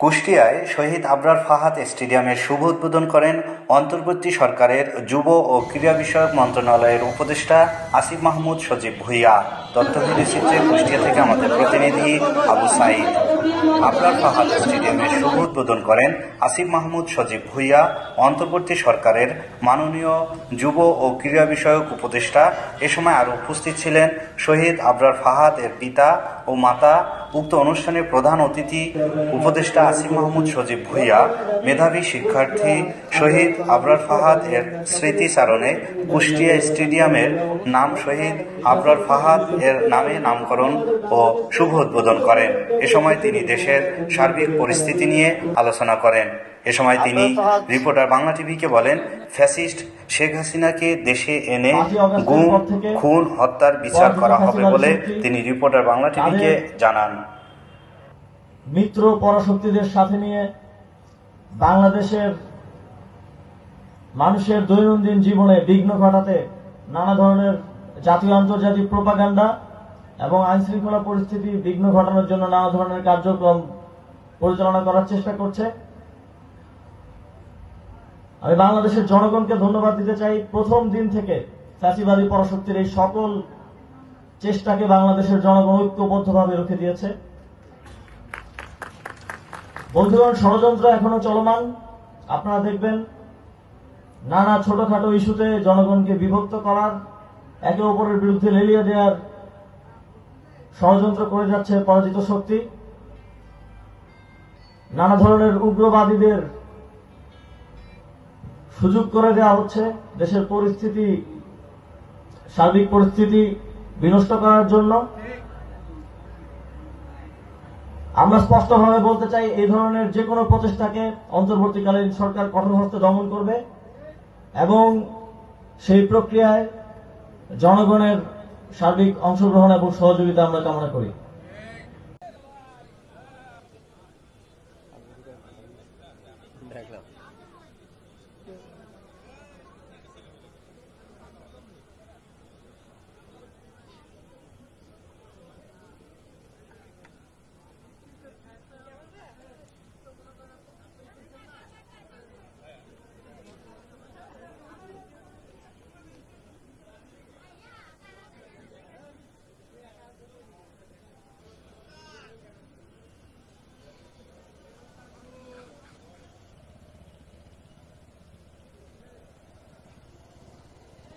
কুষ্টিয়ায় শহীদ আবরার ফাহাদ স্টেডিয়ামের শুভ উদ্বোধন করেন অন্তর্বর্তী সরকারের যুব ও ক্রীড়া বিষয়ক মন্ত্রণালয়ের উপদেষ্টা আসিফ মাহমুদ সজীব ভুইয়া। তথ্যভিত্তি চিত্রে কুষ্টিয়া থেকে আমাদের প্রতিনিধি আবু সাইদ আবরার ফাহাদ স্টেডিয়ামের শুভ উদ্বোধন করেন আসিফ মাহমুদ সজীব ভুইয়া, অন্তর্বর্তী সরকারের মাননীয় যুব ও ক্রীড়া বিষয়ক উপদেষ্টা। এ সময় আরও উপস্থিত ছিলেন শহীদ আবরার ফাহাদ এর পিতা ও মাতা উক্ত অনুষ্ঠানে প্রধান অতিথি উপদেষ্টা আসিম মাহমুদ সজীব ভুইয়া, মেধাবী শিক্ষার্থী শহীদ আবরার ফাহাদ এর স্মৃতিচারণে কুষ্টিয়া স্টেডিয়ামের নাম শহীদ আবরার ফাহাদ এর নামে নামকরণ ও শুভ উদ্বোধন করেন। এ সময় তিনি দেশের সার্বিক পরিস্থিতি নিয়ে আলোচনা করেন। এ সময় তিনি রিপোর্টার বাংলা টিভিকে বলেন ফ্যাসিস্ট শেখ হাসিনাকে দেশে এনে গুম খুন হত্যার বিচার করা হবে বলে তিনি রিপোর্টার বাংলা টিভিকে জানান। মিত্র পরাশক্তিদের সাথে নিয়ে বাংলাদেশের মানুষের দৈনন্দিন জীবনে বিঘ্ন ঘটাতে নানা ধরনের জাতীয় আন্তর্জাতিক প্রোপাগান্ডা এবং আইন শৃঙ্খলা পরিস্থিতি বিঘ্ন ঘটানোর জন্য নানা ধরনের কার্যক্রম পরিচালনা করার চেষ্টা করছে। আমি বাংলাদেশের জনগণকে ধন্যবাদ দিতে চাই। প্রথম দিন থেকে চাষিবাদী পরাশক্তির এই সকল চেষ্টাকে বাংলাদেশের জনগণ ঐক্যবদ্ধভাবে রুখে দিয়েছে। বন্ধুগণ, ষড়যন্ত্র এখনও চলমান। আপনারা দেখবেন নানা ছোটখাটো ইস্যুতে জনগণকে বিভক্ত করার, একে অপরের বিরুদ্ধে লেলিয়ে দেওয়ার ষড়যন্ত্র করে যাচ্ছে পরাজিত শক্তি। নানা ধরনের উগ্রবাদীদের সুযোগ করে দেওয়া হচ্ছে দেশের পরিস্থিতি, সার্বিক পরিস্থিতি বিনষ্ট করার জন্য। আমরা স্পষ্টভাবে বলতে চাই, এই ধরনের যে কোনো প্রচেষ্টাকে অন্তর্বর্তীকালীন সরকার কঠোরহস্তে দমন করবে এবং সেই প্রক্রিয়ায় জনগণের সার্বিক অংশগ্রহণ এবং সহযোগিতা আমরা কামনা করি।